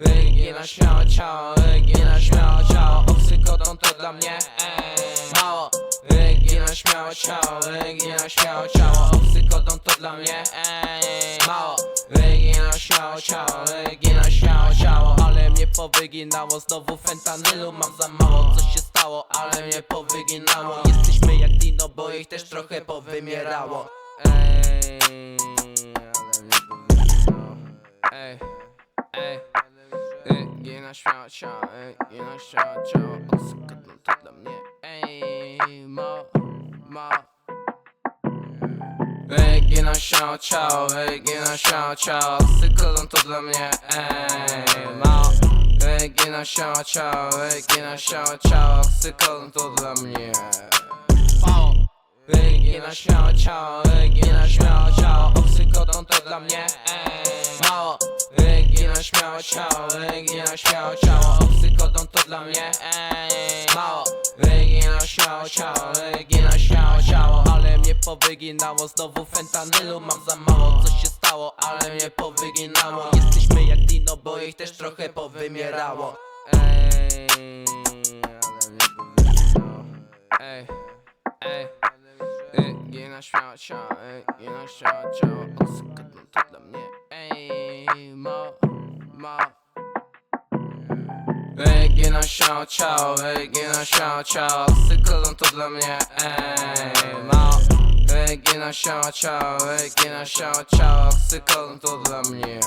Regina śmiało ciało, Regina śmiało ciało Oksykodon to dla mnie mało Regina śmiało ciało, Regina śmiało ciało Oksykodon to dla mnie mało Regina śmiało ciało, Regina śmiało ciało Ale mnie powyginało, znowu fentanylu mam za mało Co się stało, ale mnie powyginało Jesteśmy jak dino, bo ich też trochę powymierało Ej, ale mnie powyginało Ej, ej Ej, Gina śmiała ciało, ej, Gina śmiała ciało Oksykodon to dla mnie Ej, ma, ma. Ej, Gina śmiała ciało, ej, Gina śmiała ciało Oksykodon to dla mnie Ej, ma. Ej, Gina śmiała ciało, ej, Gina śmiała ciało Oksykodon to dla mnie Mało Regina śmiało ciało, Regina śmiało ciało, Regina śmiało ciało. Oksykodon to dla mnie ej, mało. Regina śmiało ciało, Regina śmiało ciało. Ale mnie powyginało, znowu fentanylu mam za mało. Co się stało, ale mnie powyginało. Jesteśmy jak dino, bo ich też trochę powymierało. Ej, ale mnie powyginało Ej, ej. Ej, Gina śmiała ciało, ej, Gina śmiała ciało. Oksykodon to dla mnie, ej, ma Ej, Gina śmiała ciało, ej, Gina śmiała ciało Oksykodon to dla mnie, ej, ma Ej, Gina śmiała ciało, ej, Gina śmiała ciało Oksykodon to dla mnie